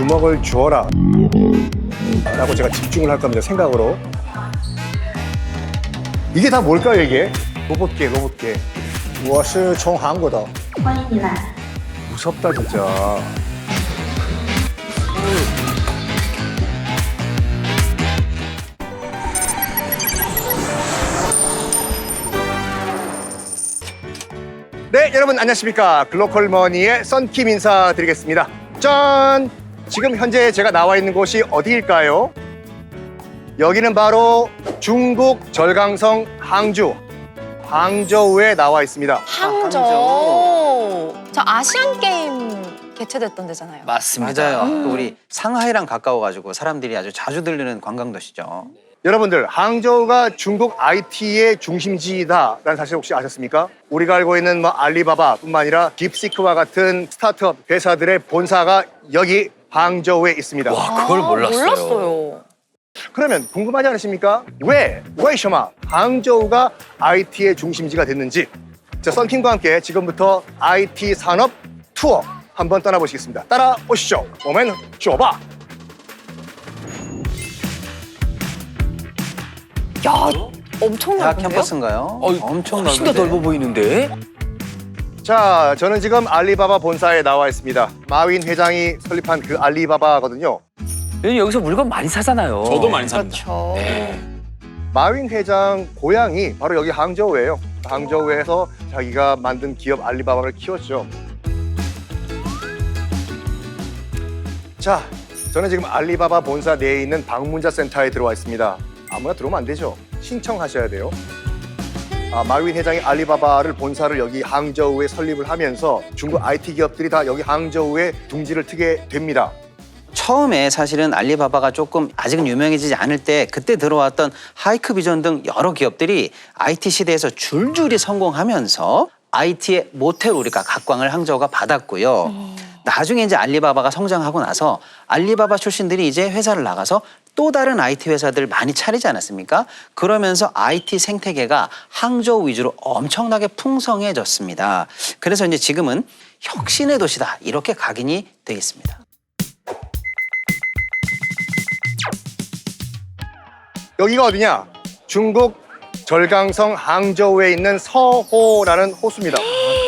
주먹을 주어라 라고 제가 집중을 할 겁니다 생각으로 이게 다 뭘까요 이게? 로봇계 로봇계 我是从韩国的，欢迎你来。 무섭다 진짜 네 여러분 안녕하십니까 글로컬 머니의 썬킴 인사드리겠습니다 짠 지금 현재 제가 나와 있는 곳이 어디일까요? 여기는 바로 중국 절강성 항주 항저우에 나와 있습니다 항저우. 저 아시안 게임 개최됐던 데잖아요. 맞습니다. 맞아요. 또 우리 상하이랑 가까워가지고 사람들이 아주 자주 들르는 관광도시죠. 여러분들 항저우가 중국 IT의 중심지다라는 사실 혹시 아셨습니까? 우리가 알고 있는 뭐 알리바바뿐만 아니라 딥시크와 같은 스타트업 회사들의 본사가 여기 항저우에 있습니다. 와, 그걸 아, 몰랐어요. 몰랐어요. 그러면 궁금하지 않으십니까? 왜, 왜 셔마 항저우가 IT의 중심지가 됐는지 자, 썬킴과 함께 지금부터 IT 산업 투어 한번 떠나보시겠습니다. 따라오시죠. 오면 좁아. 야, 엄청 대학 넓은데요? 캠퍼스인가요? 어, 엄청 훨씬 더 넓은데. 넓어 보이는데? 자, 저는 지금 알리바바 본사에 나와 있습니다. 마윈 회장이 설립한 그 알리바바거든요. 여기서 물건 많이 사잖아요. 저도 많이 삽니다. 그렇죠. 네. 마윈 회장 고향이 바로 여기 항저우예요. 항저우에서 자기가 만든 기업 알리바바를 키웠죠. 자, 저는 지금 알리바바 본사 내에 있는 방문자 센터에 들어와 있습니다. 아무나 들어오면 안 되죠. 신청하셔야 돼요. 아, 마윈 회장이 알리바바를 본사를 여기 항저우에 설립을 하면서 중국 IT 기업들이 다 여기 항저우에 둥지를 트게 됩니다. 처음에 사실은 알리바바가 조금 아직은 유명해지지 않을 때 그때 들어왔던 하이크 비전 등 여러 기업들이 IT 시대에서 줄줄이 성공하면서 IT의 모태로 우리가 각광을 항저우가 받았고요. 나중에 이제 알리바바가 성장하고 나서 알리바바 출신들이 이제 회사를 나가서 또 다른 IT 회사들 많이 차리지 않았습니까? 그러면서 IT 생태계가 항저우 위주로 엄청나게 풍성해졌습니다. 그래서 이제 지금은 혁신의 도시다 이렇게 각인이 되겠습니다. 여기가 어디냐? 중국 절강성 항저우에 있는 서호라는 호수입니다.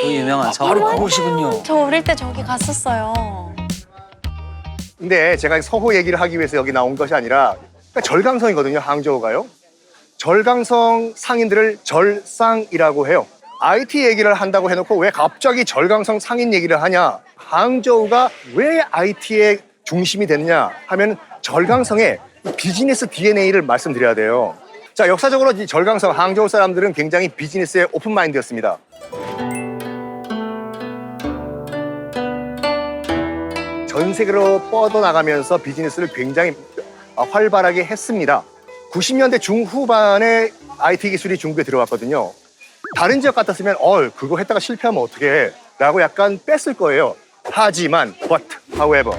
그 유명한 아, 성. 바로 그곳이군요. 저 어릴 때 저기 갔었어요. 근데 제가 서호 얘기를 하기 위해서 여기 나온 것이 아니라 그러니까 절강성이거든요, 항저우가요. 절강성 상인들을 절상이라고 해요. IT 얘기를 한다고 해놓고 왜 갑자기 절강성 상인 얘기를 하냐? 항저우가 왜 IT의 중심이 됐냐 하면 절강성의 비즈니스 DNA를 말씀드려야 돼요. 자, 역사적으로 이 절강성 항저우 사람들은 굉장히 비즈니스에 오픈 마인드였습니다. 전 세계로 뻗어나가면서 비즈니스를 굉장히 어, 활발하게 했습니다. 90년대 중후반에 IT 기술이 중국에 들어왔거든요. 다른 지역 같았으면 어 그거 했다가 실패하면 어떡해 라고 약간 뺐을 거예요. 하지만 but however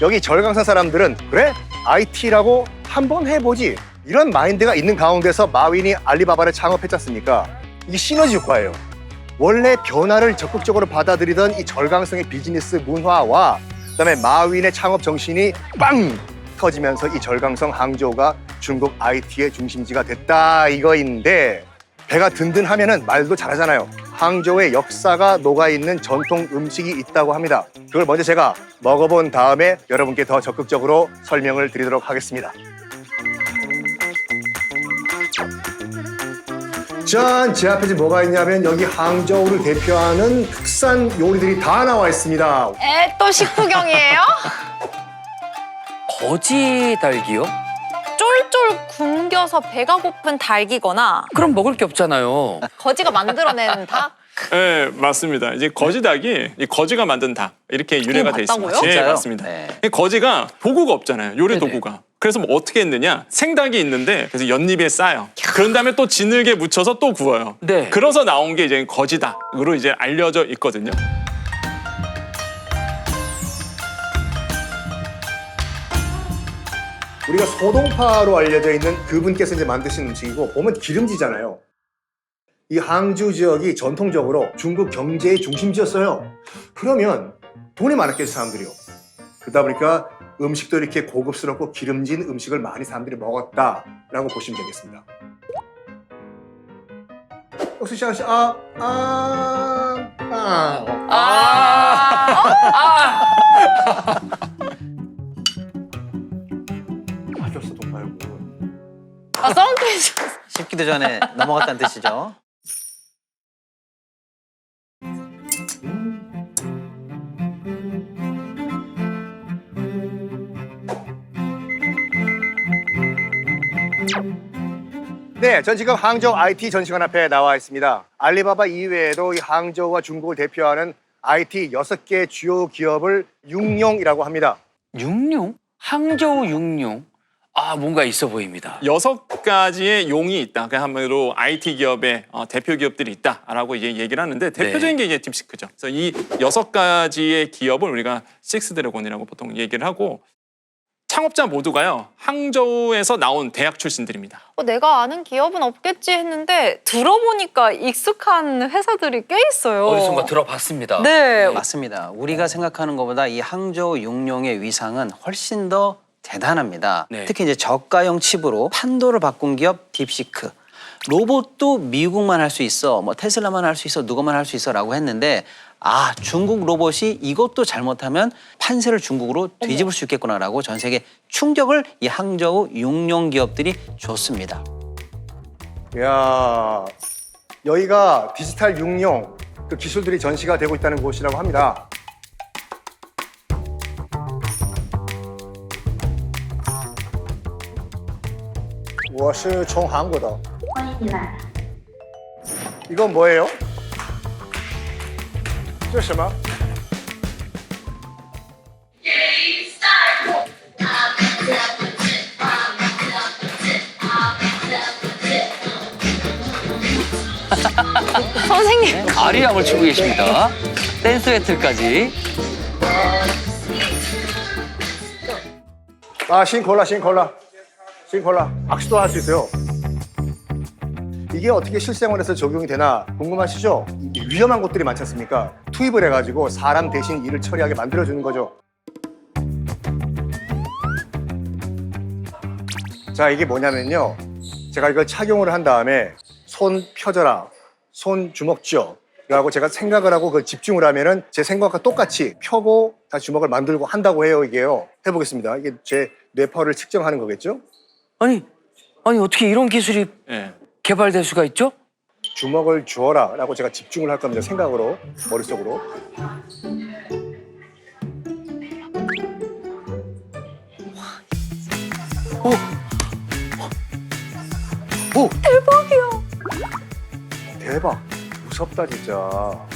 여기 절강산 사람들은 그래 IT라고 한번 해보지 이런 마인드가 있는 가운데서 마윈이 알리바바를 창업했지 않습니까? 이게 시너지 효과예요. 원래 변화를 적극적으로 받아들이던 이 절강성의 비즈니스 문화와 그다음에 마윈의 창업 정신이 빵 터지면서 이 절강성 항저우가 중국 IT의 중심지가 됐다 이거인데 배가 든든하면은 말도 잘하잖아요. 항저우의 역사가 녹아 있는 전통 음식이 있다고 합니다. 그걸 먼저 제가 먹어본 다음에 여러분께 더 적극적으로 설명을 드리도록 하겠습니다. 짠! 제 앞에 지금 뭐가 있냐면 여기 항저우를 대표하는 특산 요리들이 다 나와 있습니다. 에, 또 식후경이에요? 거지 달기요? 쫄쫄 굶겨서 배가 고픈 닭이거나 그럼 먹을 게 없잖아요. 거지가 만들어낸 닭? 네, 맞습니다. 이제 거지닭이 이 거지가 만든 닭 이렇게 유래가 돼 있습니다. 맞다고요? 네, 진짜요? 맞습니다. 네. 이 거지가 도구가 없잖아요. 요리 네네. 도구가. 그래서 뭐 어떻게 했느냐? 생닭이 있는데 그래서 연잎에 싸요. 그런 다음에 또 진흙에 묻혀서 또 구워요. 네. 그래서 나온 게 이제 거지닭으로 이제 알려져 있거든요. 우리가 소동파로 알려져 있는 그분께서 이제 만드신 음식이고 보면 기름지잖아요. 이 항주 지역이 전통적으로 중국 경제의 중심지였어요. 그러면 돈이 많았겠죠 사람들이요. 그러다 보니까 음식도 이렇게 고급스럽고 기름진 음식을 많이 사람들이 먹었다라고 보시면 되겠습니다. 혹시 씨, 아, 아, 아, 아, 빠졌어 동말고. 아, 썬크림. 씹기도 전에 넘어갔다는 뜻이죠. 네, 전 지금 항저우 IT 전시관 앞에 나와 있습니다. 알리바바 이외에도 이 항저우와 중국을 대표하는 IT 여섯 개 주요 기업을 육룡이라고 합니다. 육룡? 항저우 육룡? 아, 뭔가 있어 보입니다. 여섯 가지의 용이 있다. 그 한마디로 IT 기업의 어, 대표 기업들이 있다라고 이제 얘기를 하는데 대표적인 게 이제 딥시크죠. 그래서 이 여섯 가지의 기업을 우리가 식스 드래곤이라고 보통 얘기를 하고 창업자 모두가요 항저우에서 나온 대학 출신들입니다. 어, 내가 아는 기업은 없겠지 했는데 들어보니까 익숙한 회사들이 꽤 있어요. 어디선가 들어봤습니다. 네. 맞습니다. 우리가 생각하는 것보다 이 항저우 육룡의 위상은 훨씬 더 대단합니다. 네. 특히 이제 저가형 칩으로 판도를 바꾼 기업 딥시크. 로봇도 미국만 할 수 있어, 뭐 테슬라만 할 수 있어, 누구만 할 수 있어라고 했는데 아 중국 로봇이 이것도 잘못하면 판세를 중국으로 뒤집을 수 있겠구나라고 전 세계 충격을 이 항저우 육룡 기업들이 줬습니다. 이야, 여기가 디지털 육룡 그 기술들이 전시가 되고 있다는 곳이라고 합니다. 我是从韩国的， 欢迎你来。 이건 뭐예요? 这是什么？ 선생님. 아리랑을 추고 계십니다. 댄스 배틀까지. 아, 신콜라, 신콜라. 신콜라. 악수도 할 수 있어요. 이게 어떻게 실생활에서 적용이 되나 궁금하시죠? 이 위험한 곳들이 많지 않습니까? 투입을 해가지고 사람 대신 일을 처리하게 만들어주는 거죠. 자, 이게 뭐냐면요. 제가 이걸 착용을 한 다음에 손 펴져라, 손 주먹 쥐어. 라고 제가 생각을 하고 그 집중을 하면은 제 생각과 똑같이 펴고 다시 주먹을 만들고 한다고 해요, 이게요. 해보겠습니다. 이게 제 뇌파를 측정하는 거겠죠? 아니, 아니 어떻게 이런 기술이 예. 개발될 수가 있죠? 주먹을 주어라 라고 제가 집중을 할 겁니다. 생각으로, 머릿속으로. 오! 오! 대박이야! 대박. 무섭다, 진짜.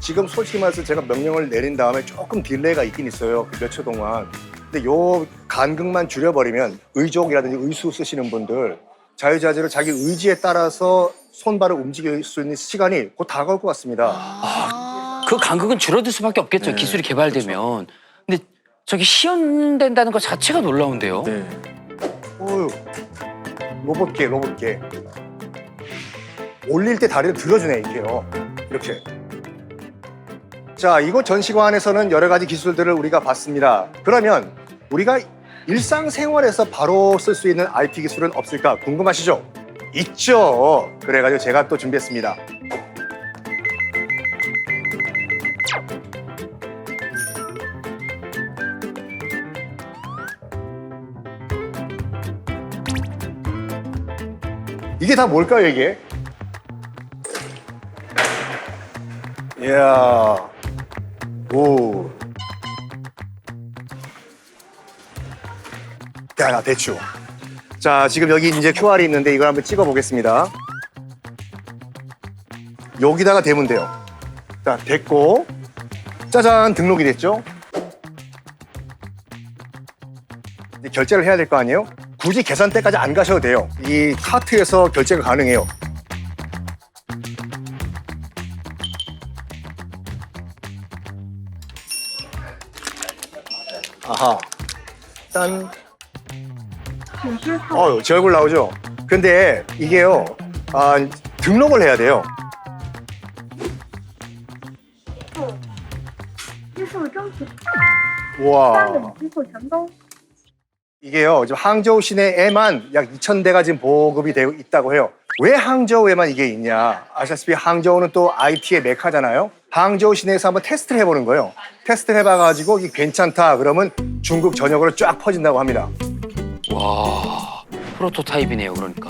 지금 솔직히 말해서 제가 명령을 내린 다음에 조금 딜레이가 있긴 있어요. 그몇초 동안. 근데 요 간극만 줄여버리면 의족이라든지 의수 쓰시는 분들 자유자재로 자기 의지에 따라서 손발을 움직일 수 있는 시간이 곧 다가올 것 같습니다. 아. 그 간극은 줄어들 수밖에 없겠죠. 네, 기술이 개발되면. 근데 저기 시연된다는 것 자체가 놀라운데요. 네. 어휴, 로봇계, 로봇계. 올릴 때 다리를 들어주네, 이게요. 이렇게. 자, 이곳 전시관에서는 여러 가지 기술들을 우리가 봤습니다. 그러면 우리가 일상생활에서 바로 쓸 수 있는 IT 기술은 없을까 궁금하시죠? 있죠. 그래가지고 제가 또 준비했습니다. 이게 다 뭘까요, 이게? 이야, 오. 야, 야, 대추. 자, 지금 여기 이제 QR이 있는데 이걸 한번 찍어 보겠습니다. 여기다가 대면 돼요. 자, 됐고. 짜잔, 등록이 됐죠? 이제 결제를 해야 될 거 아니에요? 굳이 계산대까지 안 가셔도 돼요. 이 카트에서 결제가 가능해요. 아하. 짠. 어, 제 얼굴 나오죠? 근데 이게요, 아, 등록을 해야 돼요. 와. 이게요, 지금 항저우 시내에만 약 2,000대가 지금 보급이 되고 있다고 해요. 왜 항저우에만 이게 있냐? 아시다시피 항저우는 또 IT의 메카잖아요. 항저우 시내에서 한번 테스트를 해보는 거예요. 테스트를 해봐가지고 이 괜찮다 그러면 중국 전역으로 쫙 퍼진다고 합니다. 와 프로토타입이네요 그러니까.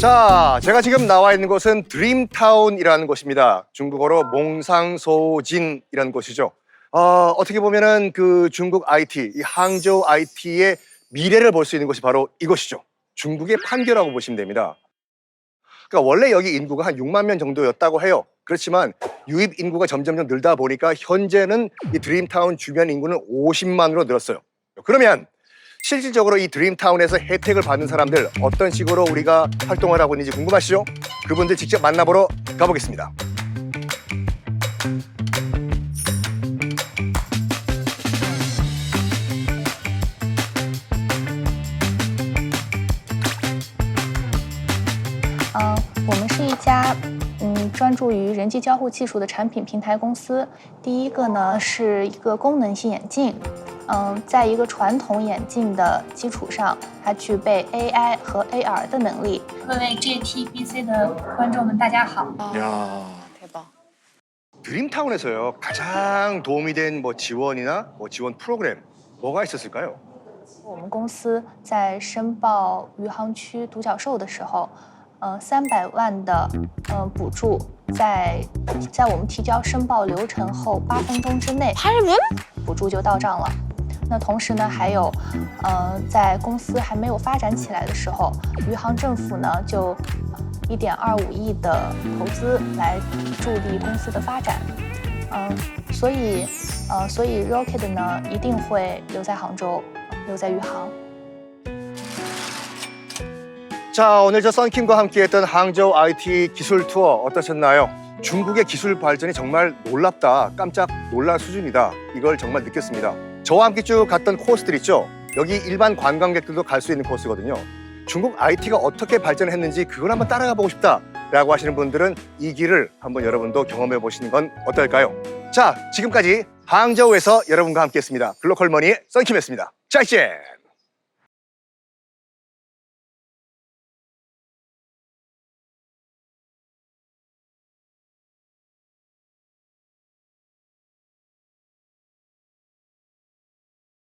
자, 제가 지금 나와 있는 곳은 드림타운이라는 곳입니다. 중국어로 몽상소진이라는 곳이죠. 어, 어떻게 보면은 그 중국 IT, 이 항저우 IT의 미래를 볼 수 있는 곳이 바로 이곳이죠. 중국의 판교라고 보시면 됩니다. 그러니까 원래 여기 인구가 한 6만 명 정도였다고 해요. 그렇지만 유입 인구가 점점점 늘다 보니까 현재는 이 드림타운 주변 인구는 50만으로 늘었어요. 그러면 실질적으로 이 드림타운에서 혜택을 받는 사람들 어떤 식으로 우리가 활동을 하고 있는지 궁금하시죠? 그분들 직접 만나보러 가보겠습니다. 专注于人机交互技术的产品平台公司。第一个呢是一个功能性眼镜，嗯，在一个传统眼镜的基础上，它具备 AI 和 AR 的能力。各位 JTBC 的观众们，大家好。 야. 대박. 드림타운에서요 가장 도움이 된 뭐 지원이나 뭐 지원 프로그램 뭐가 있었을까요? 我们公司在申报余杭区独角兽的时候， 呃，三百万的呃补助在在我们提交申报流程后八分钟之内，8 분? 补助就到账了。那同时呢，还有，呃，在公司还没有发展起来的时候，余杭政府呢就一点二五亿的投资来助力公司的发展。嗯、所以，呃，所以 Rocket 呢一定会留在杭州，留在余杭。 자 오늘 저 썬킴과 함께했던 항저우 IT 기술 투어 어떠셨나요? 중국의 기술 발전이 정말 놀랍다. 깜짝 놀랄 수준이다. 이걸 정말 느꼈습니다. 저와 함께 쭉 갔던 코스들 있죠? 여기 일반 관광객들도 갈 수 있는 코스거든요. 중국 IT가 어떻게 발전했는지 그걸 한번 따라가 보고 싶다 라고 하시는 분들은 이 길을 한번 여러분도 경험해 보시는 건 어떨까요? 자 지금까지 항저우에서 여러분과 함께 했습니다. 글로컬 머니의 썬킴이었습니다. 짜이제